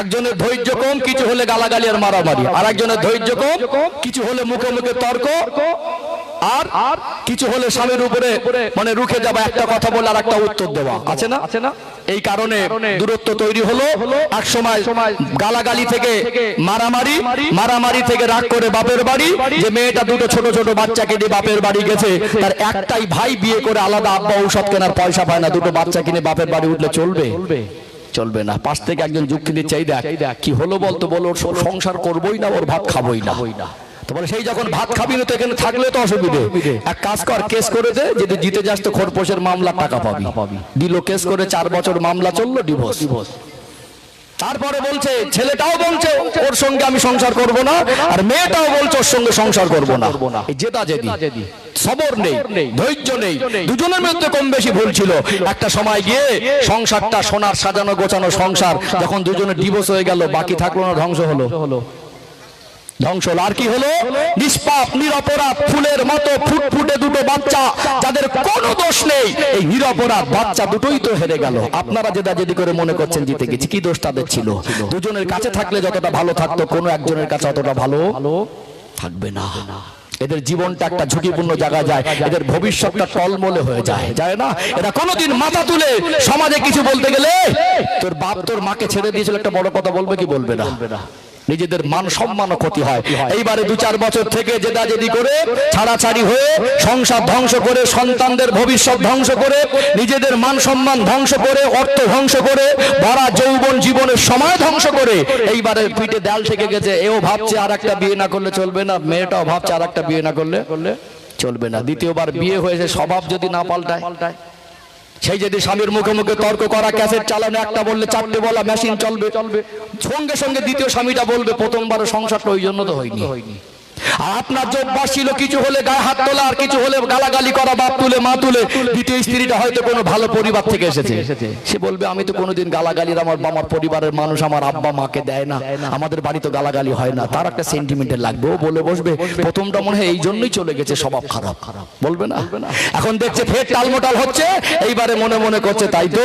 একজনের ধৈর্য কম কিছু হলে গালাগালি আর মারামারি। আর একজনের ধৈর্য কম কিছু হলে মুখে মুখে তর্ক। আর আর কিছু হলে স্বামীর উপরে মানে রুখে যাওয়া একটা কথা বলে আর একটা উত্তর দেওয়া। আছে না? আছে না? এই কারণে দূরত্ব তৈরি হলো। এক সময় গালাগালি থেকে মারামারি মারামারি থেকে রাগ করে বাপের বাড়ি। যে মেয়েটা দুটো ছোট ছোট বাচ্চাকে নিয়ে বাপের বাড়ি গেছে তার একটাই ভাই বিয়ে করে আলাদা আব্বা ঔষধ কেনার পয়সা পায় না। দুটো বাচ্চা কিনে বাপের বাড়ি উঠলে চলবে। চলবে না। পাশ থেকে একজন যুক্তি দিচ্ছে, এই দেখ, কি হলো বলতো? বলো, ওর সংসার করবই না, ওর ভাত খাবই না। বলে, সেই যখন ভাত খাবি না, তো এখানে থাকলে তো অসুবিধে। এক কাজ কর, কেস করে দে, যদি জিতে যাস তো খোরপোশের মামলা টাকা পাবি। দিল কেস করে, চার বছর মামলা চলল ডিভোর্স তারপরে বলছে ছেলেটাও বলছে ওর সঙ্গে আমি সংসার করব না আর মেয়েটাও বলছে ওর সঙ্গে সংসার করব না। জেদা জেদি। সবর নেই ধৈর্য নেই। দুজনের মধ্যে কম বেশি ভুল ছিল। একটা সময় গিয়ে সংসারটা সোনার সাজানো গোছানো সংসার যখন দুজনের ডিভোর্স হয়ে গেল বাকি থাকল না ধ্বংস হলো। ধ্বংস হলো। আর কি হলো? নিষ্পাপ নিরপরাধ ফুলের মতো ফুটফুটে দুটো বাচ্চা যাদের কোনো দোষ নেই। এই নিরপরাধ বাচ্চা দুটোই তো হেরে গেল। আপনারা যেটা যদি করে মনে করছেন জিতে গেছি। কি দোষ তাদের ছিল? দুজনের কাছে থাকলে যতটা ভালো থাকতো কোনো একজনের কাছে অতটা ভালো থাকবে না। এদের জীবনটা একটা ঝুঁকিপূর্ণ জায়গা যায়। এদের ভবিষ্যৎটা টলমলে হয়ে যায়। যায় না? এরা কোনোদিন মাথা তুলে সমাজে কিছু বলতে গেলে তোর বাপ তোর মাকে ছেড়ে দিয়েছিল একটা বড় কথা বলবে কি বলবে না? নিজেদের মান সম্মানও ক্ষতি হয়। এইবারে দু চার বছর থেকে জেদা জেদি করে ছাড়াছাড়ি হয়ে সংসার ধ্বংস করে সন্তানদের ভবিষ্যৎ ধ্বংস করে নিজেদের মান সম্মান ধ্বংস করে অর্থ ধ্বংস করে ভরা যৌবন জীবনের সময় ধ্বংস করে এইবারে পিঠে দেয়াল থেকে গেছে। এও ভাবছে আর একটা বিয়ে না করলে চলবে না মেয়েটাও ভাবছে আর একটা বিয়ে না করলে চলবে না। দ্বিতীয়বার বিয়ে হয়েছে স্বভাব যদি না পাল্টায়। সেই যদি স্বামীর মুখে মুখে তর্ক করা, ক্যাসেট চালানো, একটা বললে চারটে বলা মেশিন চলবে। চলবে সঙ্গে সঙ্গে দ্বিতীয় স্বামীটা বলবে প্রথমবার সংসারটা ওই জন্য তো হয়নি। আপনার যে অভ্যাস ছিল কিছু হলে গায়ে হাত তোলা, আর কিছু হলে গালাগালি করা, বাপ তুলে, মা তুলে দ্বিতীয় স্ত্রীটা হয়তো কোনো ভালো পরিবার থেকে এসেছে। সে বলবে, আমি তো কোনোদিন গালাগালির আমার আমার পরিবারের মানুষ, আমার আব্বা, মাকে দেয় না। আমাদের বাড়ি তো গালাগালি হয় না। তার একটা সেন্টিমেন্টের লাগবে। ও বলে, বসবে। প্রথমটা মনে হয় এই জন্যই চলে গেছে, স্বভাব খারাপ খারাপ। বলবে না? এখন দেখছে ফের টালমোটাল হচ্ছে। এইবারে মনে মনে করছে, তাই তো,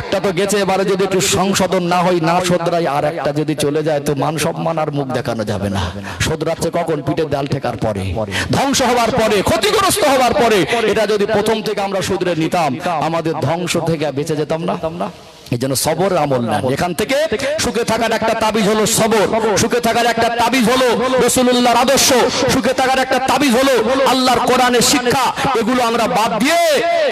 একটা তো গেছে, এবারে যদি একটু সংশোধন না হয়, না শোধরাই, আর একটা যদি চলে যায়, তো মান সম্মান আর মুখ দেখানো যাবে না। শোধরাচ্ছে কখন? পিঠের ডাল ঠেকার পরে। ধ্বংস হওয়ার পরে ক্ষতিগ্রস্ত হওয়ার পরে। এটা যদি প্রথম থেকে আমরা শুধরে নিতাম আমাদের ধ্বংস থেকে বেঁচে যেতাম না? এই জন্য সবর আমল নেন। এখান থেকে সুখে থাকার একটা তাবিজ হলো সবর। সুখে থাকার একটা তাবিজ হলো রসুল্লাহর আদর্শ। সুখে থাকার একটা তাবিজ হলো আল্লাহর কোরআনের শিক্ষা। এগুলো আমরা বাদ দিয়ে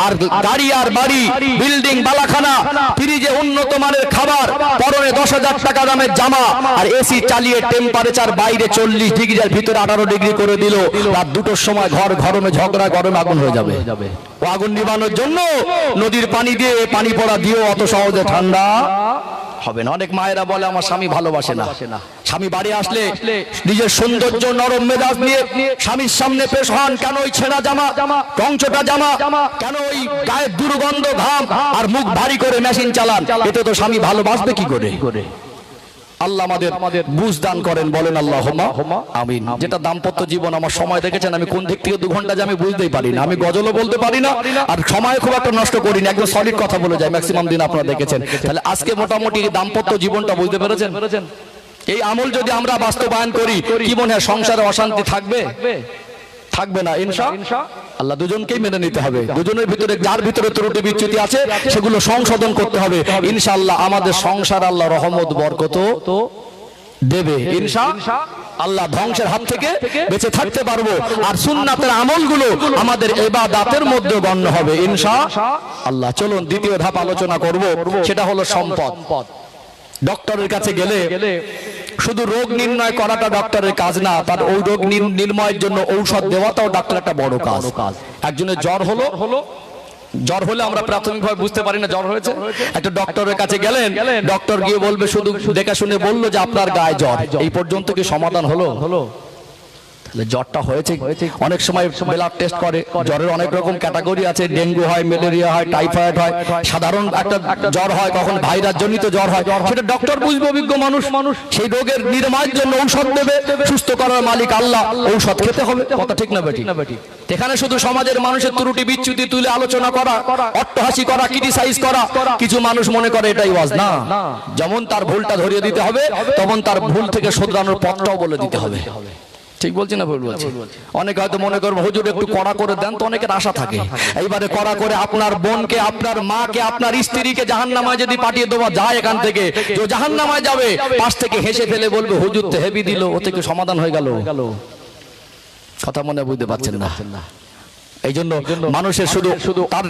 আর গাড়ি আর বাড়ি বিল্ডিং বালাখানা ফ্রিজে উন্নত মানের খাবার পরনে দশ হাজার টাকা দামের জামা আর এসি চালিয়ে টেম্পারেচার বাইরে চল্লিশ ডিগ্রি আর ভিতরে আঠারো ডিগ্রি করে দিল। রাত দুটোর সময় ঘর গরমে ঝগড়া গরমে আগুন হয়ে যাবে। ও আগুন নিবানোর জন্য নদীর পানি দিয়ে পানি পড়া দিয়েও অত সহজে ঠান্ডা হবে না। অনেক মায়েরা বলে আমার স্বামী ভালোবাসে না। স্বামী বাড়ি আসলে নিজের সৌন্দর্য নরম মেজাজ নিয়ে স্বামীর সামনে পেশ হন কেন ওই ছেঁড়া জামা? কঞ্চটা জামা? কেন ওই গায়ের দুর্গন্ধ ঘাম? আর মুখ ভারী করে মেশিন চালান? এতে তো স্বামী ভালোবাসবে কি করে? আল্লাহ আমাদের বুঝ দান করেন বলেন আল্লাহ আমিন। যেটা দাম্পত্য জীবন আমার সময় দেখেছেন আমি কোন দিক থেকে দু ঘণ্টা যে আমি বুঝতেই পারি না আমি গজলও বলতে পারি না আর সময় খুব একটা নষ্ট করি না একদম সলিড কথা বলে যায় ম্যাক্সিমাম দিন আপনারা দেখেছেন। তাহলে আজকে মোটামুটি দাম্পত্য জীবনটা বুঝতে পেরেছেন? এই আমল যদি আমরা বাস্তবায়ন করি কি মনে হয় সংসারে অশান্তি থাকবে। থাকবে না ইনশা। আল্লাহ দুজনকেই মেনে নিতে হবে। দুজনের ভিতরে যার ভিতরে ত্রুটি বিচ্যুতি আছে সেগুলো সংশোধন করতে হবে। ইনশাআল্লাহ আমাদের সংসার আল্লাহ রহমত বরকত দেবে। ইনশা আল্লাহ ধ্বংসের হাত থেকে বেঁচে থাকতে পারব। আর সুন্নাতের আমলগুলো আমাদের এবাদাতের মধ্যে গণ্য হবে। ইনশা আল্লাহ চলুন দ্বিতীয় ধাপ আলোচনা করব। সেটা হলো সম্পদ। ডক্টরের কাছে গেলে শুধু রোগ নির্ণয় করাটা ডক্টরের কাজ না তার ওই রোগ নির- নির্ময়ের জন্য ঔষধ দেওয়াটাও ডাক্তার একটা বড় কাজ। একজনের জ্বর হলো হলো জ্বর হলে আমরা প্রাথমিকভাবে বুঝতে পারি না জ্বর হয়েছে। একটা ডক্টরের কাছে গেলেন, ডক্টর গিয়ে বলবে, শুধু দেখা শুনে বলল যে আপনার গায়ে জ্বর। এই পর্যন্ত কি সমাধান হলো হলো? জ্বরটা হয়েছে অনেক সময় ব্লাড টেস্ট করে জ্বরের অনেক রকম ক্যাটাগরি আছে ডেঙ্গু হয় ম্যালেরিয়া হয় টাইফয়েড হয় সাধারণ একটা জ্বর হয় কখন ভাইরাস জনিত জ্বর হয় সেটা ডক্টর বুঝবে অভিজ্ঞ মানুষ। মানুষ সেই রোগের নিরাময়ের জন্য ঔষধ দেবে সুস্থ করার মালিক আল্লাহ ঔষধ খেতে হবে কথা ঠিক না বেটি? এখানে শুধু সমাজের মানুষের ত্রুটি বিচ্যুতি তুলে আলোচনা করা অট্টহাসি করা ক্রিটিসাইজ করা কিছু মানুষ মনে করে এটাই ওয়াজ না? যেমন তার ভুলটা ধরিয়ে দিতে হবে তখন তার ভুল থেকে শোধরানোর পথটাও বলে দিতে হবে। ঠিক বলছি না ভুল বলছি? অনেকে হয়তো মনে করব হুজুর একটু কড়া করে দেন তো অনেকের আশা থাকে। এইবারে কড়া করে আপনার বোনকে আপনার মাকে আপনার স্ত্রীকে জাহান্নামায় যদি পাঠিয়ে দেওয়া যায় এখান থেকে তো জাহান্নামায় যাবে। পাশ থেকে হেসে ফেলে বলবে হুজুর তো হেবি দিল ও থেকে সমাধান হয়ে গেল। কথা মনে বুঝতে পারছেন না। এই জন্য মানুষের শুধু শুধু তার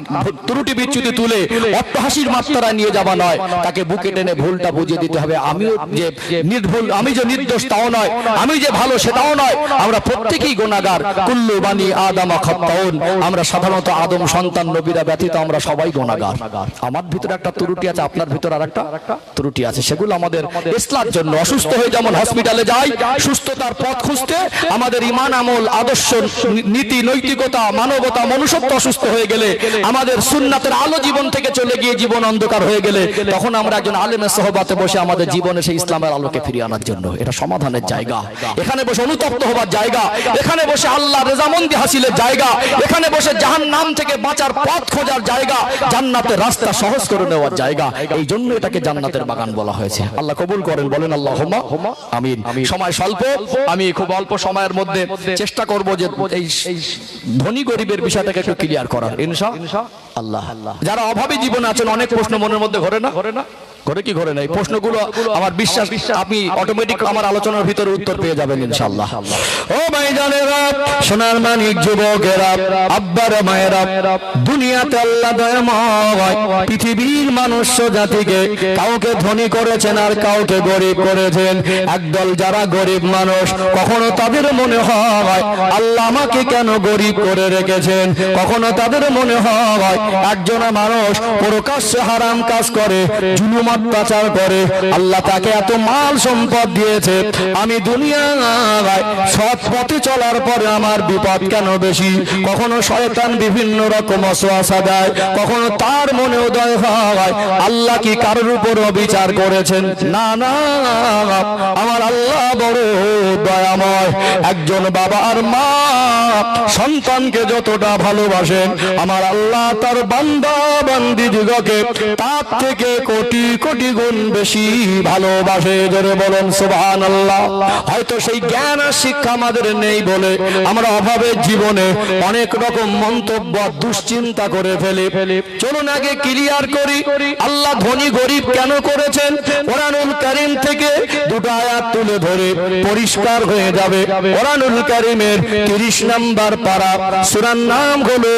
ত্রুটি বিচ্যুতি তুলে অট্টহাসির মাত্রায় নিয়ে যাওয়া নয় তাকে বুকে টেনে ভুলটা বুঝিয়ে দিতে হবে। আমিও যে নির্ভুল আমি যে নির্দোষ তাও নয় আমি যে ভালো সেটাও নয়। আমরা প্রত্যেকেই গোনাগার কুল্লু বানি আদামা খাত্তাউন আমরা সাধারণত আদম সন্তান নবীরা ব্যতীত আমরা সবাই গোনাগার আমার ভিতরে একটা ত্রুটি আছে আপনার ভিতরে আর একটা ত্রুটি আছে। সেগুলো আমাদের ইসলার জন্য অসুস্থ হয়ে যেমন হসপিটালে যাই সুস্থতার পথ খুঁজতে আমাদের ইমান আমল আদর্শ নীতি নৈতিকতা মানবতা মনুষ্যত্ব অসুস্থ হয়ে গেলে আমাদের সুন্নাতের আলো জীবন থেকে চলে গিয়ে জীবন অন্ধকার হয়ে গেলে তখন আমরা একজন আলেমের সহবাতে বসে আমাদের জীবনে সেই ইসলামের আলোকে ফিরিয়ে আনার জন্য। এটা সমাধানের জায়গা। এখানে বসে অনুতপ্ত হবার জায়গা। এখানে বসে আল্লাহ রেজামন্দি হাসিলের জায়গা। এখানে বসে জাহান নাম থেকে বাঁচার পথ খোঁজার জায়গা। জান্নাতের রাস্তা সহজ করে নেওয়ার জায়গা। এই জন্য এটাকে জান্নাতের বাগান বলা হয়েছে। আল্লাহ কবুল করেন বলেন আল্লাহ আমিন। সময় স্বল্প। আমি খুব অল্প সময়ের মধ্যে চেষ্টা করব যে এই এই ধনী গরিবের বিষয়টাকে একটু ক্লিয়ার করার ইনশা আল্লাহ। যারা অভাবী জীবনে আছেন, অনেক প্রশ্ন মনের মধ্যে ঘরে না ঘরে না? ঘরে কি ঘরে না এই প্রশ্নগুলো আমার বিশ্বাস আপনি অটোমেটিক আমার আলোচনার ভিতরে উত্তর পেয়ে যাবেন ইনশাআল্লাহ ও ভাইজানেরা সোনার মানিক যুবকেরা আব্বার মায়েরা দুনিয়াতে আল্লাহ দয়াময়। পৃথিবীর মানুষ জাতিকে কাউকে ধনী করেছেন আর কাউকে গরিব করেছেন। একদল যারা গরিব মানুষ কখনো তাদের মনে হয় আল্লাহ আমাকে কেন গরিব করে রেখেছেন? কখনো তাদের মনে হয় একজনা মানুষ প্রকাশ্যে হারাম কাজ করে জুলুম অত্যাচার করে। আল্লাহ তাকে এত মাল সম্পদ দিয়েছে। আমি দুনিয়ায় সৎ পথে চলার পরে আমার বিপদ কেন বেশি? কখনো শয়তান বিভিন্ন রকম অসোয়াশা দেয়, কখনো তার মনে উদয় হয়। আল্লাহ কি কারোর উপর বিচার করেছেন? না না, আমার আল্লাহ বড় দয়াময়। একজন বাবা আর মা সন্তানকে যতটা ভালোবাসেন, আমার আল্লাহ তার বান্দা বান্দি দিগকে তার থেকে কোটি কোটি গুণ বেশি ভালোবাসে ধরে বলেন সুবহান আল্লাহ হয়তো সেই জ্ঞান আর শিক্ষা আমাদের নেই বলে আমরা অভাবের জীবনে অনেক রকম মন্তব্য দুশ্চিন্তা করে ফেলে। চলুন আগে ক্লিয়ার করি, আল্লাহ ধনী গরিব কেন করেছেন? কোরআনুল কারিম থেকে দুটো আয়াত তুলে ধরে পরিষ্কার হয়ে যাবে। কোরআনুল কারিমের 30 নাম্বার পারা সূরার নাম হলো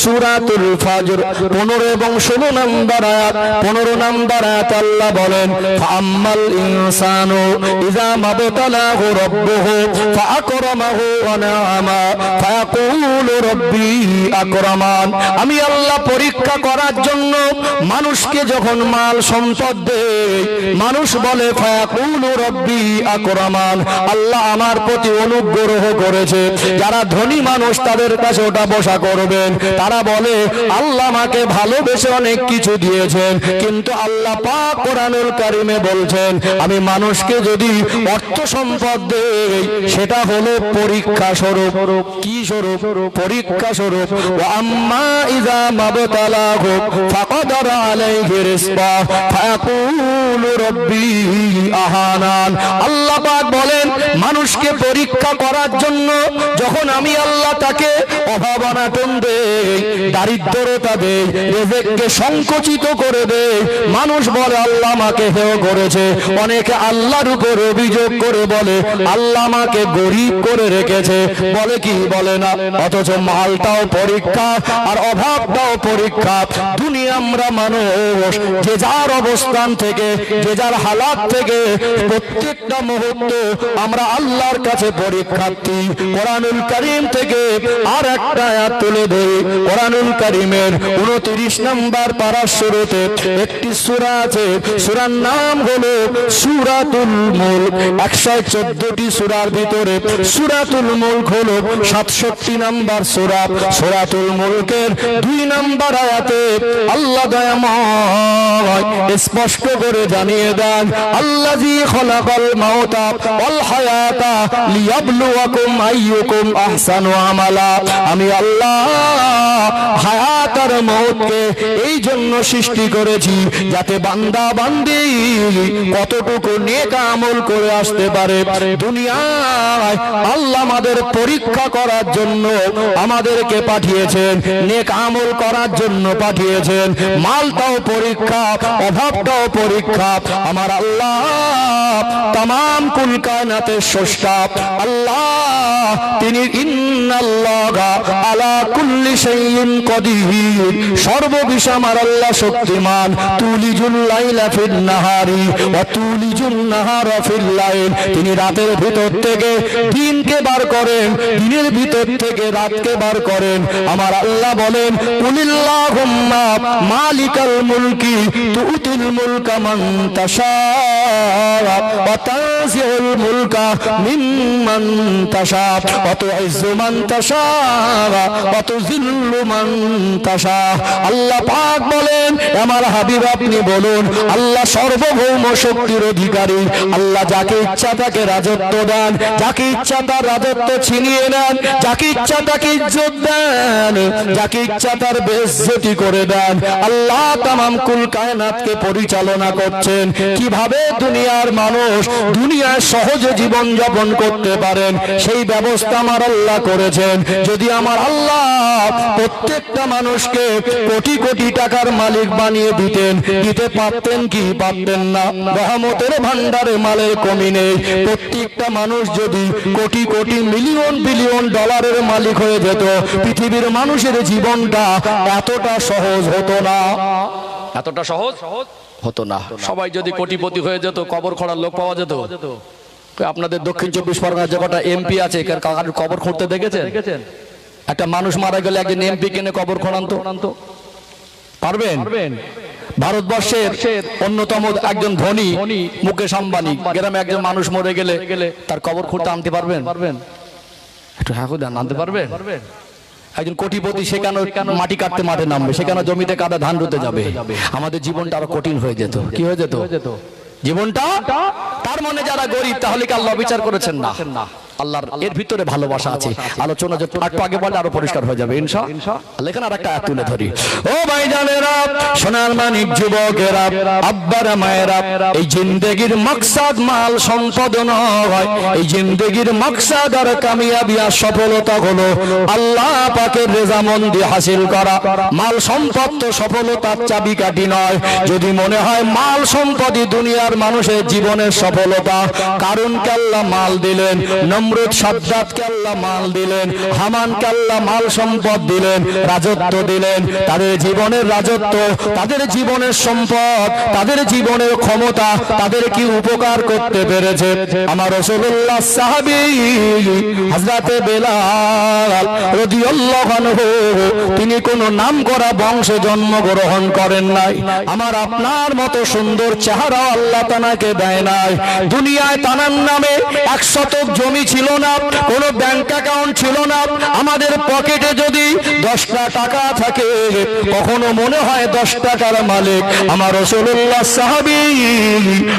সূরাতুল ফাজর। 15 এবং 16 নাম্বার আয়াত 15 নাম্বার আয়াত আল্লাহ বলেন, ফাআম্মাল ইনসানু ইযা মাবতালাহু রাব্বুহু ফাআকরামাহু ওয়া নাআমা ফায়াকুলু রাব্বি আকরামান। আমি আল্লাহ পরীক্ষা করার জন্য মানুষকে যখন মাল সম্পদ দেই, মানুষ বলে, ফায়াকুলু রব্বি আকরামান। আল্লাহ আমার প্রতি অনুগ্রহ করেছে। যারা ধনী মানুষ, তাদের কাছে ওটা বসা করবেন। তারা বলে, আল্লাহ আমাকে ভালোবেসে অনেক কিছু দিয়েছেন, কিন্তু আল্লাহ কোরআনুল কারিমে বলছেন, আমি মানুষকে যদি অর্থ সম্পদ দেই, সেটা হলো পরীক্ষা স্বরূপ। কি স্বরূপ? পরীক্ষা স্বরূপ। আম্মা ইযা মাবতালাহু ফাকাদার আলাইহি ফায়াকুলু রব্বি আহানান। আল্লাহ পাক বলেন, মানুষকে পরীক্ষা করার জন্য যখন আমি আল্লাহ তাকে অভাব অনাটন দেই, দারিদ্রতা দেই, রেজেককে সংকুচিত করে দেই, মানুষ বলে আল্লাহ আমাকে হেয় করেছে। অনেকে আল্লাহর উপর অভিযোগ করে বলে, আল্লাহ আমাকে গরিব করে রেখেছে। বলে কি? বলে না। অথচ মালটাও পরীক্ষা আর অভাবটাও পরীক্ষা। দুনিয়া আমরা মানুষ, যে যার অবস্থান থেকে, যে যার হালাত থেকে প্রত্যেকটা মুহূর্ত আমরা আল্লাহর কাছে পরীক্ষার্থী। কোরআনুল করিম থেকে আর একটা আয়াত তুলে দেই কোরআনুল করিমের উনত্রিশ নম্বর পারার শুরুতে একটি সূরা আছে সূরার নাম হলো সূরাতুল মুলক। একশো চোদ্দটি সূরার ভিতরে সুরাতুল মুলক হলো সাতষট্টি নম্বর সূরা। সূরাতুল মুলকের দুই নম্বর আয়াতে আল্লাহ দয়াময় স্পষ্ট করে জানিয়ে দেন, আল্লাযী খলাকাল মাউতা ওয়াল হায়াতা লিয়াবলুয়াকুম আইয়ুকুম আহসানু আমালা। আমি আল্লাহ হায়াত আর মউতকে এই জন্য সৃষ্টি করেছি যাতে বান্দা বান্দি কতটুকু নেক আমল করে আসতে পারে দুনিয়ায়? আল্লাহ আমাদের পরীক্ষা করার জন্য আমাদেরকে পাঠিয়েছেন, নেক আমল করার জন্য পাঠিয়েছেন। মালটাও পরীক্ষা, অভাবটাও পরীক্ষা। আমার আল্লাহ তাম কুল কায়নাতের স্রষ্টা। আল্লাহ তিনি আলা কুল্লি আমার আল্লাহ শক্তিমান। তুলিজুল লাইলা ফিন নাহারি, ওয়া তুলিজুন নাহারা লাইল। তিনি রাতের ভিতর থেকে দিনকে বার করেন, দিনের ভিতর থেকে রাতকে বার করেন। আমার আল্লাহ বলেন কুলিল্লাহুম্মা মালিকাল মুলকি, তুতিল মুলকা মান তাশা, ওয়া তানজিউল মুলকা মিম্মান তাশা, ওয়া তুইজ্জু মান তাশা, ওয়া তুযিল্লু মান তাশা। আল্লাহ পাক বলেন, আমার হাবিব, আপনি বলুন আল্লাহ সর্বভৌম শক্তির অধিকারী। আল্লাহ যাকে ইচ্ছা তাকে রাজত্ব দেন, যাকে ইচ্ছা তার রাজত্ব ছিনিয়ে নেন, যাকে ইচ্ছা তাকে ইজ্জত দেন, যাকে ইচ্ছা তার বেজ্জতি করে দেন। আল্লাহ তামাম কুল কায়নাতকে পরিচালনা করছেন। কীভাবে দুনিয়ার মানুষ দুনিয়ায় সহজে জীবন যাপন করতে পারেন, সেই ব্যবস্থা আমার আল্লাহ করেছেন। যদি আমার আল্লাহ প্রত্যেকটা মানুষকে কোটি কোটি টাকার মালিক বানিয়ে দিতেন, দিতে পারতেন কি পারতেন না? রহমতের ভান্ডারে মালের কমি নেই। প্রত্যেকটা মানুষ যদি কোটি কোটি মিলিয়ন বিলিয়ন ডলারের মালিক হয়ে যেত পৃথিবীর মানুষের জীবনটা এতটা সহজ হতো না। এতটা সহজ হতো না। সবাই যদি কোটিপতি হয়ে যেত কবর খোঁড়ার লোক পাওয়া যেত? আপনাদের দক্ষিণ চব্বিশ পরগনার যে কটা এমপি আছে কার কার কবর খুঁড়তে দেখেছেন? একটা মানুষ মারা গেলে একজন এমপি কেনে কবর খোঁড়ান্ত পারবেন। ভারতবর্ষের অন্যতম একজন ধনী মুকেশ আম্বানি। গ্রামে একজন মানুষ মরে গেলে তার কবর খুঁড়তে আনতে পারবেন? একটু হ্যাঁ দেন আনতে পারবেন? একজন কোটিপতি সেখানে মাটি কাটতে মাঠে নামবে সেখানে জমিতে কাদা ধান রুতে যাবে। আমাদের জীবনটা আরও কঠিন হয়ে যেত। কি হয়ে যেত? জীবনটা তার মনে যারা গরিব তাহলে কি আল্লাহ বিচার করেছেন না। আল্লাহর এর ভিতরে ভালোবাসা আছে। আলোচনা যত একটু আগে বলে আরও পরিষ্কার হয়ে যাবে। ইনশা। আল্লাহ এখানে আরেকটা আয়াত তুলে ধরি। ও ভাই জানেরা সোনার মানিক যুবকেরা আব্বারা মায়েরা এই জিন্দেগির মকসাদ মাল সম্পদ নয়। এই জিন্দেগির মকসাদ আর কামিয়াবি আর সফলতা হলো আল্লাহ পাকের রেজামন্দি হাসিল করা। মাল সম্পদ তো সফলতার চাবি চাবিকাঠি নয়। যদি মনে হয় মাল সম্পদই দুনিয়ার মানুষের জীবনের সফলতা কারণ আল্লাহ মাল দিলেন? নমরুদ সাদ্দাতকে আল্লাহ মাল দিলেন, হামানকে আল্লাহ মাল সম্পদ দিলেন, রাজত্ব দিলেন। তাদের জীবনের রাজত্ব, তাদের জীবনের সম্পদ, তাদের জীবনের ক্ষমতা, তাদের কি উপকার করতে পেরেছে? আমার রসুল্লাহ সাহাবি হাজরাতে বেলাল রাদিয়াল্লাহু আনহু, তিনি কোন নাম করা বংশে জন্মগ্রহণ করেন নাই। আমার আপনার মতো সুন্দর চেহারা আল্লাহ তানাকে দেয় নাই। দুনিয়ায় তানার নামে এক শতক জমি ছিল না, কোন ব্যাংক অ্যাকাউন্ট ছিল না। আমাদের পকেটে যদি দশটা টাকা থাকে, কখনো মনে হয় দশ টাকার মালিক আমার রসুল্লাহ সাহাবি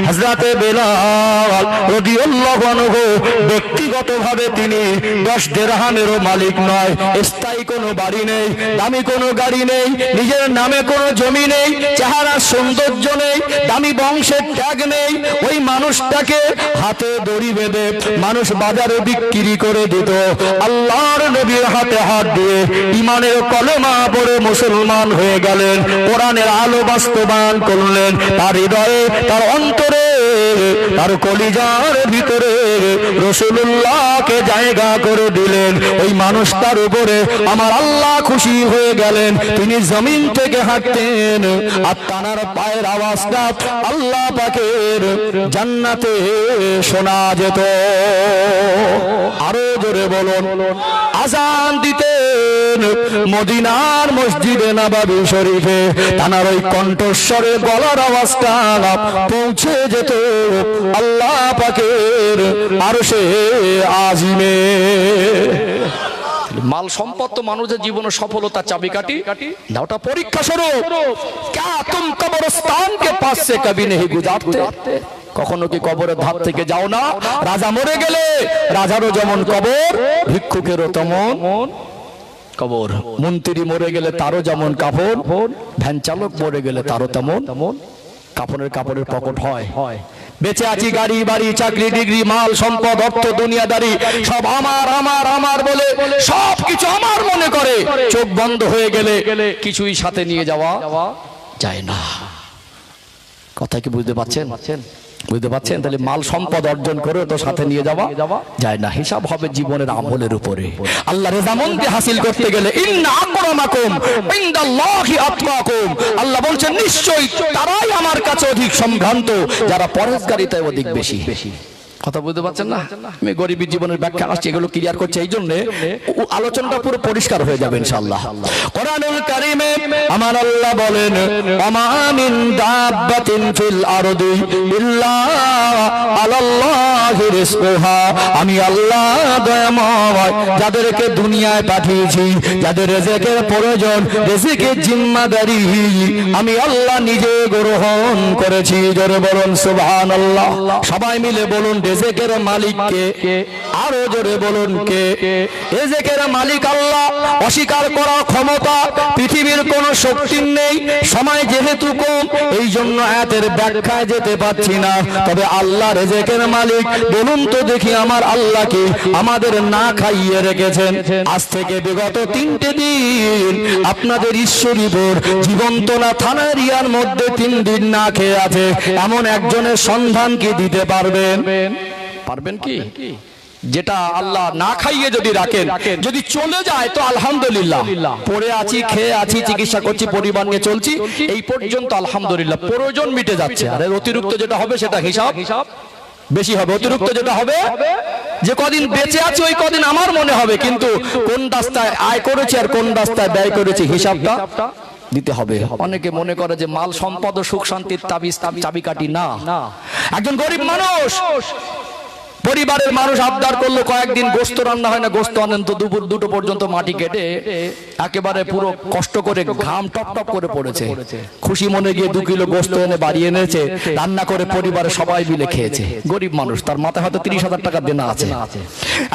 হাজরাতে বেলাল রাদিয়াল্লাহু আনহু, ব্যক্তিগতভাবে তিনি দশ দেড়হামেরও মালিক নয়। স্থায়ী কোনো বাড়ি নেই, দামি কোনো গাড়ি নেই, নিজের নামে কোনো জমি নেই চেহারার সৌন্দর্য নেই, দামি বংশের ট্যাগ নেই। ওই মানুষটাকে হাতে দড়ি বেঁধে মানুষ বাজারে বিক্রি করে দিত। আল্লাহর নবীর হাতে হাত দিয়ে ইমানের কলেমা পড়ে মুসলমান হয়ে গেলেন। কোরআনের আলো বাস্তবায়ন করলেন। তার হৃদয়ে, তার অন্তরে তার কলিজার ভিতরে রসুল্লাহকে জায়গা করে দিলেন। ওই মানুষটার উপরে, আমার আল্লাহ খুশি হয়ে গেলেন, তিনি জমিন থেকে হাঁটতেন। আর তানার পায়ের আওয়াজটা আল্লাহ পাকের জান্নাতে শোনা যেত। আরও জোরে বলুন, আজান দিতেন মদিনার মসজিদে নাবাবি শরীফে। তানার ওই কণ্ঠস্বরে গলার আওয়াজটা পৌঁছে যেত আল্লাহ পাকের আরও সে আজিমে। মাল সম্পদ তো মানুষের জীবনে সফলতা চাবিকাঠি। না, ওটা পরীক্ষা স্বরূপ। ক্যা তুম কবরস্থান কে পাশ সে কবি নেই গুজারতে। কখনো কি কবরের ধার থেকে যাও না? রাজা মরে গেলে, রাজারও যেমন কবর, ভিক্ষুকেরও তেমন কবর। মন্ত্রী মরে গেলে তারও যেমন কাপড় ভ্যান চালক মরে গেলে তারও তেমন কাপড়ের কাপড়ের পকট হয়। বেঁচে আছি গাড়ি, বাড়ি, চাকরি, ডিগ্রি, মাল, সম্পদ, অর্থ, দুনিয়াদারি, সব আমার আমার আমার বলে সব কিছু আমার মনে করে। চোখ বন্ধ হয়ে গেলে কিছুই সাথে নিয়ে যাওয়া যায় না। কথা কি বুঝতে পারছেন? বুঝতে পারছেন? তাহলে মাল সম্পদ অর্জন করে তো সাথে নিয়ে যাওয়া যায় না। হিসাব হবে জীবনের আমলের উপরে। আল্লাহ রেজামনকে হাসিল করতে গেলে আল্লাহ বলছেন, নিশ্চয়ই তারাই আমার কাছে অধিক সম্ভ্রান্ত, যারা পরেজগারিতায় অধিক বেশি বেশি। কথা বুঝতে পারছেন না? আমি গরিবী জীবনের ব্যাখ্যা আসছে এগুলো ক্লিয়ার করছে এই জন্য আলোচনাটা পুরো পরিষ্কার হয়ে যাবে ইনশাআল্লাহ। কোরআনুল কারিমে আমার আল্লাহ বলেন অমামিন দাব্বাতিন ফিল আরদি ইল্লা আলাল্লাহি রিজকুহা। আমি আল্লাহ দয়াময় যাদেরকে দুনিয়ায় পাঠিয়েছি যাদের রিজিকের প্রয়োজন রিজিকের জিম্মাদারি আমি আল্লাহ নিজে গ্রহণ করেছি। জোরে বলুন সুবহানাল্লাহ। সবাই মিলে বলুন রেজেকের মালিক কে আরও জোরে বলুন কে? রেজেকের মালিক আল্লাহ, অস্বীকার করার ক্ষমতা পৃথিবীর কোন শক্তি নেই। সময় যেহেতু কম এই জন্য আয়াতের ব্যাখ্যায় যেতে পাচ্ছি না। তবে আল্লাহ রেজেকের মালিক, বলুন তো দেখি আমার আল্লাহকে আমাদের না খাইয়ে রেখেছেন। আজ থেকে বিগত তিনটে দিন আপনাদের ঈশ্বরীপুর জীবন্তলা থানা রিয়ার মধ্যে তিন দিন না খেয়ে আছে। এমন একজনের সন্ধান কি দিতে পারবেন? পারবেন কি? যেটা আল্লাহ না খাইয়ে যদি রাখেন যদি চলে যায় তো আলহামদুলিল্লাহ। পড়ে আছি খেয়ে আছি চিকিৎসা করছি পরিবার নিয়ে চলছি এই পর্যন্ত আলহামদুলিল্লাহ প্রয়োজন মিটে যাচ্ছে। আর অতিরিক্ত যেটা হবে সেটা হিসাব। হিসাব। বেশি হবে অতিরিক্ত যেটা হবে যে কদিন বেঁচে আছে ওই কদিন আমার মনে হবে কিন্তু কোন রাস্তায় আয় করেছে আর কোন রাস্তায় ব্যয় করেছে হিসাবটা দিতে হবে। অনেকে মনে করে যে মাল সম্পদ ও সুখ শান্তির তাবিজ চাবিকাঠি না। একজন গরিব মানুষ পরিবারের মানুষ আবদার করল, কয়েকদিন গোস্ত রান্না হয় না, গোস্ত আনেন তো দুপুর দুটো পর্যন্ত মাটি কেটে একেবারে পুরো কষ্ট করে ঘাম টপ টপ করে পড়েছে। খুশি মনে গিয়ে দু কিলো গোস্ত এনে বাড়ি এনেছে, রান্না করে পরিবারের সবাই মিলে খেয়েছে। গরিব মানুষ, তার মাথায় হয়তো তিরিশ হাজার টাকা দেনা আছে।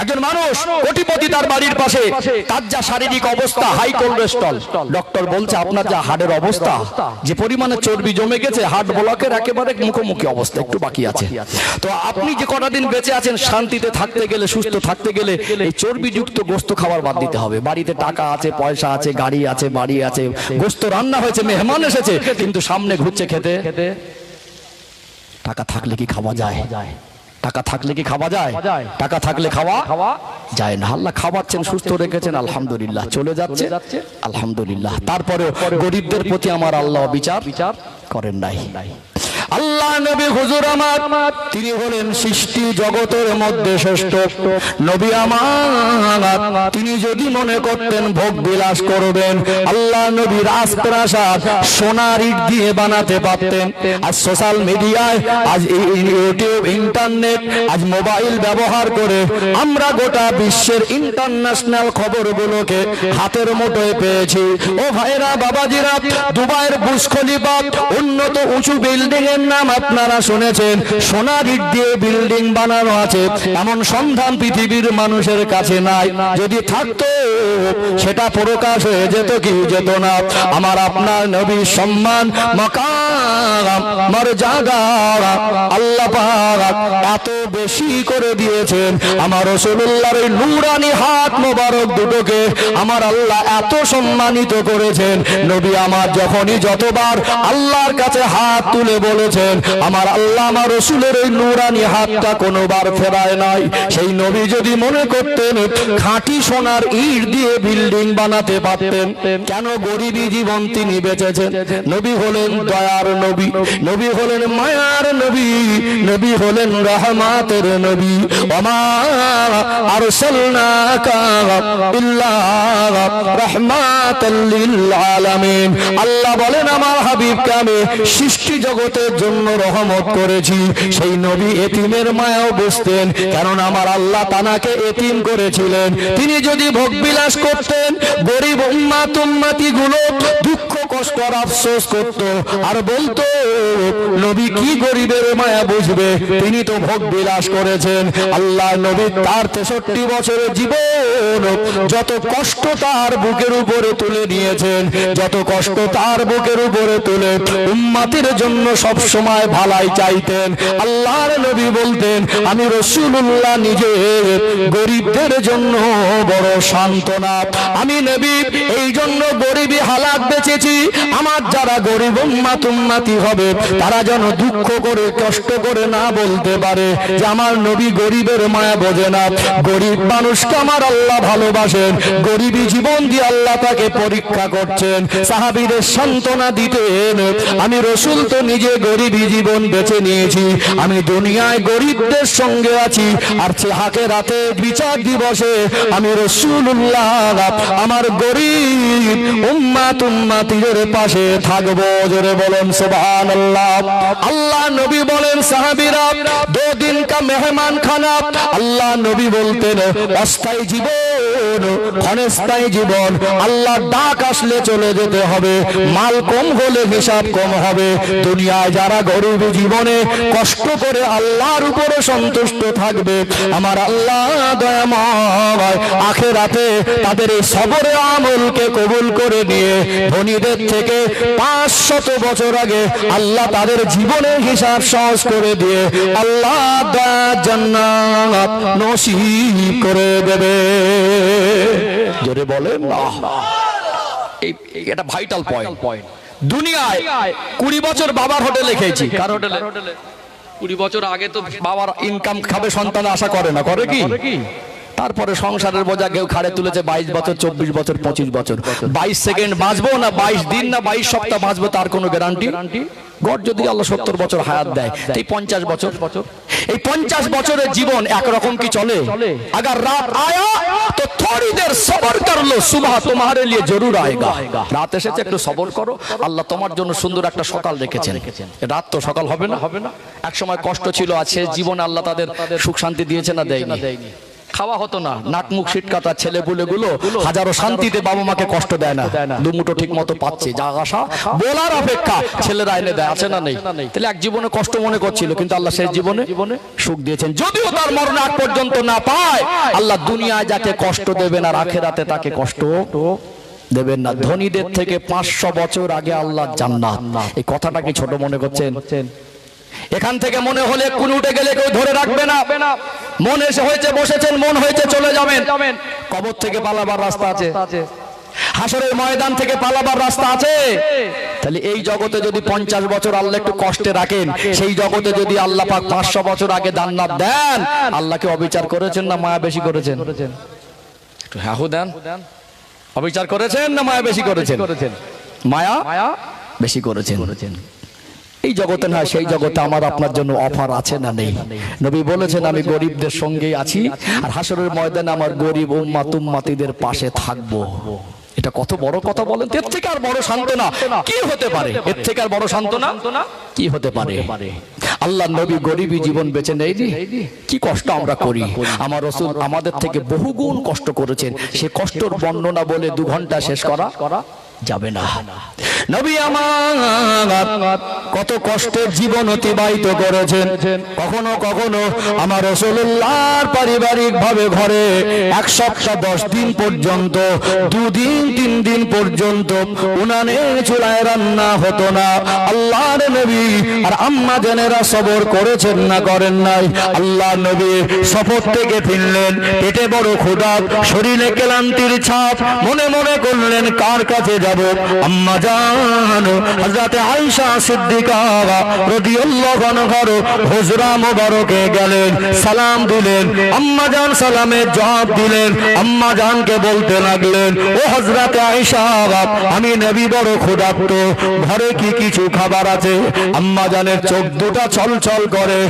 একজন মানুষ কোটিপতি তার বাড়ির পাশে, তার যা শারীরিক অবস্থা হাই কোলেস্ট্রল ডক্টর বলছে, আপনার যা হার্টের অবস্থা, যে পরিমাণে চর্বি জমে গেছে, হার্ট ব্লকের একেবারে মুখোমুখি অবস্থা, একটু বাকি আছে। তো আপনি যে কটা দিন বেঁচে আছেন, শান্তিতে থাকতে গেলে, সুস্থ থাকতে গেলে এই চর্বিযুক্ত গোস্ত খাবার বাদ দিতে হবে। বাড়িতে টাকা আছে, পয়সা আছে, গাড়ি আছে, বাড়ি আছে, গোস্ত রান্না হয়েছে, মেহমান এসেছে, কিন্তু সামনে ঘুরছে খেতে। টাকা থাকলে কি খাওয়া যায়? টাকা থাকলে কি খাওয়া যায়? টাকা থাকলে খাওয়া খাওয়া যায় না। আল্লাহ খাওয়াচ্ছেন, সুস্থ রেখেছেন, আলহামদুলিল্লাহ, চলে যাচ্ছে, আলহামদুলিল্লাহ। তারপরে গরিবদের প্রতি আমার আল্লাহ বিচার বিচার করেন নাই। আল্লাহ নবী হুজুর আমার, তিনি হলেন সৃষ্টি জগতের মধ্যে শ্রেষ্ঠ। নবী আমার, তিনি যদি মনে করতেন ভোগ বিলাস করবেন, আল্লাহ নবী রাজপ্রাসাদ সোনার ইট দিয়ে বানাতে পারতেন। আজ সোশ্যাল মিডিয়ায় আজ ইউটিউব ইন্টারনেট আজ মোবাইল ব্যবহার করে আমরা গোটা বিশ্বের ইন্টারন্যাশনাল খবরগুলোকে হাতের মুঠোয় পেয়েছি। ও ভাইরা বাবাজিরা, দুবাইয়ের বুশ খলিফা উন্নত উঁচু বিল্ডিং এর নাম আপনারা শুনেছেন। সোনার ইট দিয়ে বিল্ডিং বানানো আছে, এমন সন্ধান পৃথিবীর মানুষের কাছে নাই। যদি থাকতো, সেটা প্রকাশ হয়ে যেত কি যেত না। আমার আপনার নবীর সম্মান এত বেশি করে দিয়েছেন। আমার রসুল্লাহর এই নুরানি হাত মোবারক দুটোকে আমার আল্লাহ এত সম্মানিত করেছেন। নবী আমার যখনই যতবার আল্লাহর কাছে হাত তুলে বলেছে বলেছেন, আমার আল্লাহ, আমার রসুলের ওই নুরানি হাতটা কোনোবার ফেরায় নাই। সেই নবী যদি মনে করতেন, খাঁটি সোনার ইট দিয়ে বিল্ডিং বানাতে পারতেন। কেন গরিবী জীবন তিনি বেঁচেছেন? নবী হলেন দয়ার নবী নবী হলেন মায়ার নবী নবী হলেন রহমাতের নবী। রাহমাতাল লিল আলামিন। আল্লাহ বলেন, আমার হাবিবকে আমি সৃষ্টি জগতের জন্য রহমত করেছি। সেই নবী এতিমের মায়াও বুঝতেন কারণ আমার আল্লাহ তানাকে এতিম করেছিলেন। তিনি যদি ভোগবিলাস করতেন, গরিব উম্মাত উম্মাতি গুলো দুঃখ কষ্ট আর আফসোস করত। আর বলতো, নবী কি গরিবের মায়া বুঝবে? তিনি তো ভোগ বিলাস করেছেন। আল্লাহ নবী তার তেষট্টি বছরের জীবন যত কষ্ট তার বুকের উপরে তুলে নিয়েছেন, যত কষ্ট তার বুকের উপরে তুলে উম্মাতের জন্য সব সময় ভালাই চাইতেন। আল্লাহর নবী বলতেন, আমি রসুল্লাহ নিজে, গরিবদের জন্য বড় সান্ত্বনা। আমি নবী এই জন্য গরিবী হালাত বেঁচেছি। আমার যারা গরিব উম্মাত উম্মাতি হবে, তারা যেন দুঃখ করে, কষ্ট করে না বলতে পারে যে আমার নবী গরিবের মায়া বোঝে না। গরিব মানুষকে আমার আল্লাহ ভালোবাসেন, গরিবী জীবন দিয়ে আল্লাহ তাকে পরীক্ষা করছেন, সাহাবীদের সান্ত্বনা দিতেন, আমি রসুল তো নিজে গরিবী জীবন বেছে নিয়েছি, আমি দুনিয়ায় গরিবদের সঙ্গে আছি, আর হাকে রাতে বিচার দিবসে আমি রসুল্লাহ আমার গরিব উম্মাত উম্মাতিদের পাশে থাকব, জোরে বলেন সুবহান আল্লাহ আল্লাহ নবী বলেন, সাহাবীরা দো দিন কা মেহমান খানা আল্লাহ নবী বলতেন, অস্থায়ী জীবন ক্ষণস্থায়ী জীবন আল্লাহ ডাক আসলে চলে যেতে হবে। মাল কম হলে হিসাব কম হবে। দুনিয়ায় যারা গরিব জীবনে কষ্ট করে আল্লাহর উপরে সন্তুষ্ট থাকবে, আমার আল্লাহ আখেরাতে তাদের এই সবরে আমলকে কবুল করে নিয়ে ধনীদের থেকে পাঁচ শত বছর আগে আল্লাহ তাদের জীবনের হিসাব সহজ করে দিয়ে আল্লাহ দয়া জান্নাত নসিব করে দেবে। জোরে বলেন এটা ভাইটাল পয়েন্ট দুনিয়ায় কুড়ি বছর বাবার হোটেলে খেয়েছি। কার হোটেলে? কুড়ি বছর আগে তো বাবার ইনকাম খাবে সন্তান আশা করে না করে কি? তারপরে সংসারের বোঝা কেউ খাড়ে তুলেছে বাইশ বছর চব্বিশ বছর পঁচিশ বছর। বাইশ সেকেন্ড বাঁচবো না বাইশ দিন না বাইশ সপ্তাহ বাঁচবো তার কোনো গ্যারান্টি গড যদি আল্লাহ সত্তর বছর হায়াত দেয়, এই পঞ্চাশ বছর। বছর এই পঞ্চাশ বছরের জীবন একরকম কি চলে? আগার রাত আয়া, তো থরিদের সবর করল, সুবাহ তোমারে লিয়ে জরুর আয়েগা। রাত এসেছে, একটু সবর করো। আল্লাহ তোমার জন্য সুন্দর একটা সকাল রেখেছেন। রাত তো সকাল হবে না। হবে না এক সময় কষ্ট ছিল, আছে, জীবন আল্লাহ তাদের সুখ শান্তি দিয়েছে না দেয়নি? খাওয়া হতো না। নাক মুখ সিটকাটা ছেলে গুলো হাজারো শান্তিতে বাবা মাকে কষ্ট দেয় না। দুমুটো ঠিক মতো পাচ্ছে, যা আশা। বলার অপেক্ষা, ছেলেরা এনে দেয় আছে না নেই। তাহলে এক জীবনে কষ্ট মনে করছিল, কিন্তু আল্লাহ শেষ জীবনে সুখ দিয়েছেন। যদিও তার মরণ আগ পর্যন্ত না পায়, আল্লাহ দুনিয়ায় যাকে কষ্ট দেবেন আর আখেরাতে তাকে কষ্ট দেবেন না। ধনীদের থেকে পাঁচশো বছর আগে আল্লাহ জান্নাত। এই কথাটা কি ছোট মনে করছেন? এখান থেকে মনে হলে কোন উঠে গেলে কেউ ধরে রাখবে না। মন এসে হয়েছে বসেছেন মন হয়েছে চলে যাবেন। কবর থেকে পালাবার রাস্তা আছে। হাসরের ময়দান থেকে পালাবার রাস্তা আছে। তাহলে এই জগতে যদি পঞ্চাশ বছর আল্লাহ একটু কষ্টে রাখেন সেই জগতে যদি আল্লাহ পাক পাঁচশো বছর আগে দান্নাত দেন আল্লাহকে অবিচার করেছেন না মায়া বেশি করেছেন? একটু হ্যাঁ দেন। অবিচার করেছেন না মায়া বেশি করেছেন? মায়া মায়া বেশি করেছেন। এই জগতে না সেই জগতে আমার আপনার জন্য অফার আছে না নেই? নবী বলেছেন আমি গরিবদের সঙ্গে আছি আর হাসরের ময়দানে আমার গরিব উম্মা তুম্মাতিদের পাশে থাকব। এটা কত বড় কথা বলেন? এর থেকে আর বড় সান্ত্বনা কি হতে পারে? এর থেকে আর বড় সান্ত্বনা কি হতে পারে? আল্লাহ নবী গরিবী জীবন বেঁচে নেই কি কষ্ট আমরা করি? আমার রসুল আমাদের থেকে বহুগুণ কষ্ট করেছেন। সে কষ্টর বর্ণনা বলে দু ঘণ্টা শেষ করা। যাবে না। নবী আমার কত কষ্টের জীবন অতিবাহিত করেছেন। কখনো কখনো আমার রসুল্লাহর পারিবারিক ভাবে ঘরে এক সপ্তাহ, দশ দিন পর্যন্ত, দুদিন, তিন দিন পর্যন্ত উনানের চুলায় রান্না হতো না। আল্লাহর নবী আর আম্মা জেনেরা সবর করেছেন না, করেন নাই। আল্লাহ নবী শপথ থেকে ফিরলেন, পেটে বড় ক্ষুধা, শরীরে ক্লান্তির ছাপ, মনে মনে করলেন, কার কাছে যাব? জবাব দিলেন। বলতে লাগলেন, ও আয়েশা আমি নবী বড় ক্ষুধার্ত, ঘরে কি কিছু খাবার আছে? আম্মা জানের চোখ দুটা ছলছল করে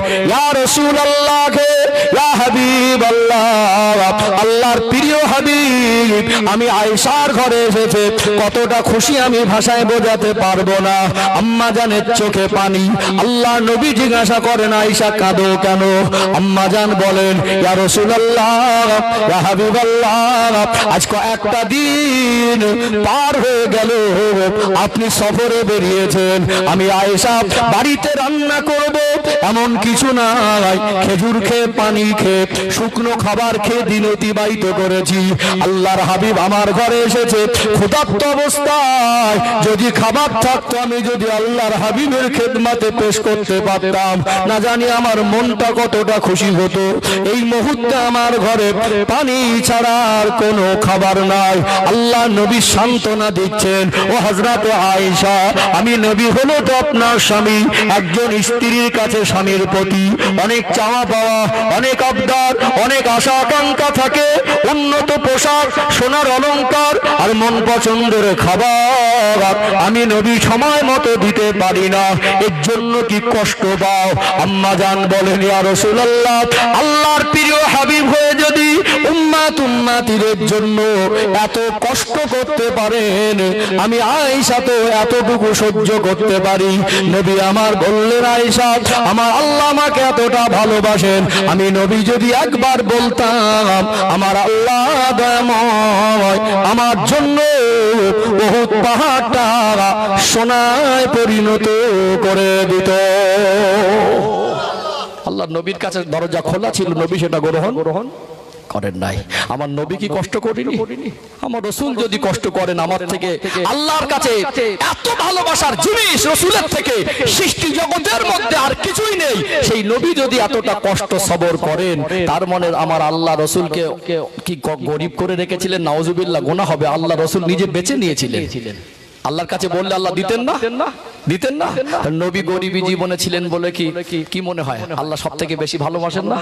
আল্লাহর প্রিয় হাবিব, আমি আয়েশার ঘরে এসেছে। কতটা খুশি আমি ভাষায় বোঝাতে পারব না। আম্মা জানের চোখে পানি। আল্লাহ নবী জিজ্ঞাসা করেন, আয়েশা, কাঁদো কেন? আম্মা জান বলেন একটা দিন পার হয়ে গেল। আপনি সফরে বেরিয়েছেন। আমি আয়েশা, বাড়িতে রান্না করব, এমন কিছু নাই। খেজুর খেয়ে পানি খেয়ে শুকনো খাবার খেয়ে দিন অতিবাহিত করেছি। আল্লাহর হাবিব আমার ঘরে এসেছে। ক্ষুধার্ত অবস্থায় যদি খাবার থাকতো, আমি যদি আল্লাহর হাবিবের খেদমাতে পেশ করতে পারতাম, না জানি আমার মনটা কতটা খুশি হতো। এই মুহূর্তে আমার ঘরে পানি ছাড়া আর কোনো খাবার নাই। আল্লাহ নবী সান্ত্বনা দিচ্ছেন, ও হজরত আয়েশা, আমি নবী হলো তো আপনার স্বামী, একজন স্ত্রীর কাছে স্বামীর প্রতি। অনেক চাওয়া পাওয়া অনেক আবদার, অনেক আশা, আকাঙ্ক্ষা থাকে। উন্নত পোশাক, সোনার অলঙ্কার আর মন পছন্দের খাবার। আমি নবী সময় মতো দিতে পারি না। এর জন্য কি কষ্ট পাও আম্মা জান বলেন, ইয়া রাসূলুল্লাহ, আল্লাহর প্রিয় হাবিব হয়ে যদি উম্মাত জন্য এত কষ্ট করতে পারেন। আমি আয়েশা তো এতটুকু সহ্য করতে পারি। নবী আমার বললেন, আয়েশা, আমার আল্লাহ আমাকে এতটা ভালোবাসেন। আমি নবী যদি একবার বলতাম, আমার আল্লাহ দয়াময়, আমার জন্য বহুত পাহাড়টা সোনায় পরিণত করে দিত। আল্লাহ নবীর কাছে দরজা খোলা ছিল, নবী সেটা গ্রহণ গ্রহণ করেন নাই। আমার নবী কি কষ্ট করিনি? আমার রসুল যদি কষ্ট করেন আমার থেকে আল্লাহর কাছে এত ভালোবাসার জিনিস রসুলের থেকে সৃষ্টি জগতের মধ্যে আর কিছুই নেই। সেই নবী যদি এতটা কষ্ট সবর করেন তার মনে আমার আল্লাহ রসুলকে কি গরিব করে রেখেছিলেন? নাওজুবিল্লাহ গোনা হবে। আল্লাহ রসুল নিজে বেঁচে নিয়েছিলেন। আল্লাহর কাছে বললে আল্লাহ দিতেন না? দিতেন না? নবী গরিবী জীবনে ছিলেন বলে কি কি মনে হয়? আল্লাহ সব থেকে বেশি ভালোবাসেন না?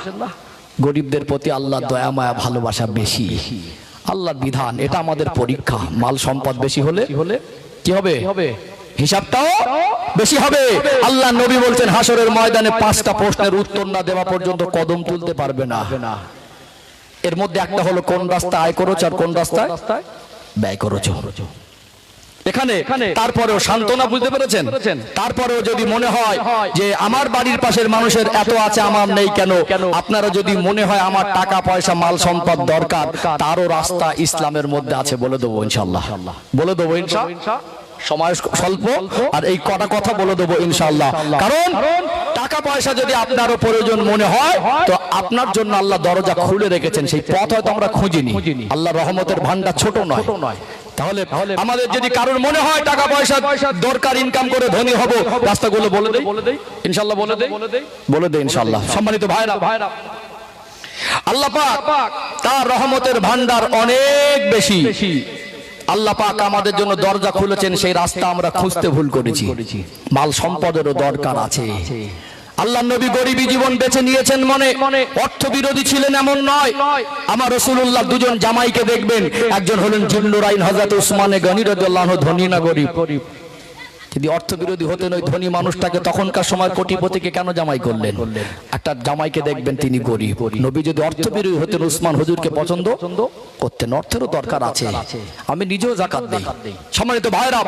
গরিবদের প্রতি আল্লাহ দয়া মায়া ভালোবাসা বেশি। আল্লাহর বিধান এটা আমাদের পরীক্ষা। মাল সম্পদ বেশি হলে হলে কি হবে? হবে? হিসাবটাও বেশি হবে। আল্লাহ নবী বলছেন হাসরের ময়দানে পাঁচটা প্রশ্নের উত্তর না দেওয়া পর্যন্ত কদম তুলতে পারবে না। এর মধ্যে একটা হলো কোন রাস্তায় আয় করেছ আর কোন রাস্তায় ব্যয় করেছ? এখানে তারপরেও সান্ত্বনা বুঝতে পেরেছেন? তারপরেও যদি মনে হয় যে আমার বাড়ির পাশের মানুষের এত আছে আমার নেই কেন? আপনারা যদি মনে হয় আমার টাকা পয়সা মাল সম্পদ দরকার তারও রাস্তা ইসলামের মধ্যে আছে বলে দেবো ইনশাল্লাহ বলে দেবো ইনশা। সময় স্বল্প আর এই কটা কথা বলে দেবো ইনশাল্লাহ কারণ টাকা পয়সা যদি আপনারও প্রয়োজন মনে হয় তো আপনার জন্য আল্লাহ দরজা খুলে রেখেছেন। সেই পথ হয়তো আমরা খুঁজিনি। আল্লাহ রহমতের ভান্ডার ছোট নয় তাহলে আমাদের যদি কারোর মনে হয় টাকা পয়সা দরকার ইনকাম করে ধনী হব রাস্তাগুলো বলে দেই। ইনশাল্লাহ বলে দেই। বলে দেই। ইনশাল্লাহ। সম্মানিত ভাইরা। ভাইরা। আল্লাহ পাক তার রহমতের ভান্ডার অনেক বেশি। আল্লাহ পাক আমাদের জন্য দরজা খুলেছেন সেই রাস্তা আমরা খুঁজতে ভুল করেছি। মাল সম্পদেরও দরকার আছে। আল্লাহ নবী গরিবী জীবন বেছে নিয়েছেন মনে। অর্থ বিরোধী ছিলেন এমন নয়। আমার রসুল্লাহ দুজন জামাইকে দেখবেন। একজন হলেন জুল্লুরাইন হজরত উসমানে গনি রাদিয়াল্লাহু ধনী না গরিব? যদি অর্থ বিরোধী হতেন ওই ধনী মানুষটাকে তখনকার সময় কোটিপতিকে কেন জামাই করলেন? একটা জামাইকে দেখবেন তিনি গরিব। নবী যদি অর্থ বিরোধী হতেন উসমান হুজুরকে পছন্দ করতেন। অর্থেরও দরকার আছে। আমি নিজেও জাকাত দেই। সম্মানিত ভাইরা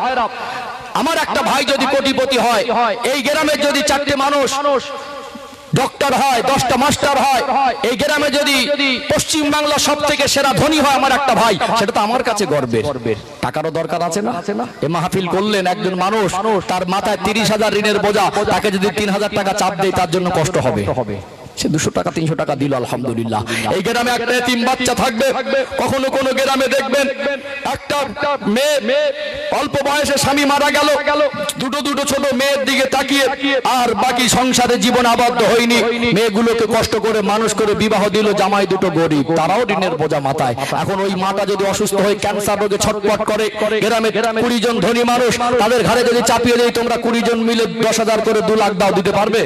আমার একটা ভাই যদি কোটিপতি হয় এই গ্রামের যদি চারটে মানুষ ডক্টর হয় দশটা মাস্টার হয় এই গ্রামে যদি পশ্চিম বাংলা সব থেকে সেরা ধনী হয় আমার একটা ভাই সেটা তো আমার কাছে গর্বের। টাকারও দরকার আছে না? এ মাহফিল করলেন একজন মানুষ তার মাথায় তিরিশ হাজার ঋণের বোঝা তাকে যদি তিন হাজার টাকা চাপ দেয় তার জন্য কষ্ট হবে। সে দুশো টাকা, তিনশো টাকা দিল, আলহামদুলিল্লাহ। এই গ্রামে একটা তিন বাচ্চা থাকবে, কখনো কোনো গ্রামে দেখবেন একটা মেয়ে অল্প বয়সে স্বামী মারা গেল, দুটো দুটো ছোট মেয়ের দিকে তাকিয়ে, আর বাকি সংসারে জীবন আবদ্ধ হয়নি। মেয়েগুলোকে কষ্ট করে, মানুষ করে বিবাহ দিল, জামাই দুটো গরিব, তারাও ঋণের বোঝা মাথায়। এখন ওই মাটা যদি অসুস্থ হয়ে ক্যান্সার রোগে ছটপট করে, গ্রামে কুড়ি জন ধনী মানুষ, তাদের ঘরে যদি চাপিয়ে দেয়, তোমরা কুড়ি জন মিলে দশ হাজার করে দু লাখ দাও, দিতে পারবে?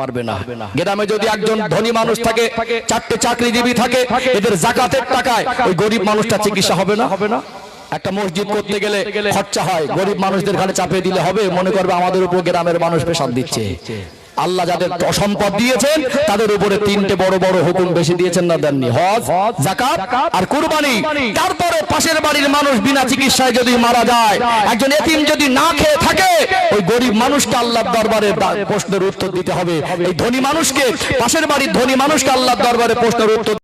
পারবে না। গ্রামে যদি একজন ধনী মানুষ থাকে চারটে চাকরিজীবী থাকে এদের জাকাতের টাকায় ওই গরিব মানুষটা চিকিৎসা হবে না? হবে না? একটা মসজিদ করতে গেলে খরচা হয়। গরিব মানুষদের ঘরে চাপিয়ে দিলে হবে মনে করবে আমাদের উপর গ্রামের মানুষ পেশাব দিচ্ছে। আল্লাহ যাদের সম্পদ দিয়েছেন, তাদের উপরে তিনটে বড় বড় হুকুম বেশি দিয়েছেন না দেননি। হজ জাকাত আর কুরবানি। তারপরে পাশের বাড়ির মানুষ বিনা চিকিৎসায় যদি মারা যায়, একজন এতিম যদি না খেয়ে থাকে, ওই গরিব মানুষকে আল্লাহর দরবারে প্রশ্নের উত্তর দিতে হবে। এই ধনী মানুষকে, পাশের বাড়ির ধনী মানুষকে আল্লাহর দরবারে প্রশ্নের উত্তর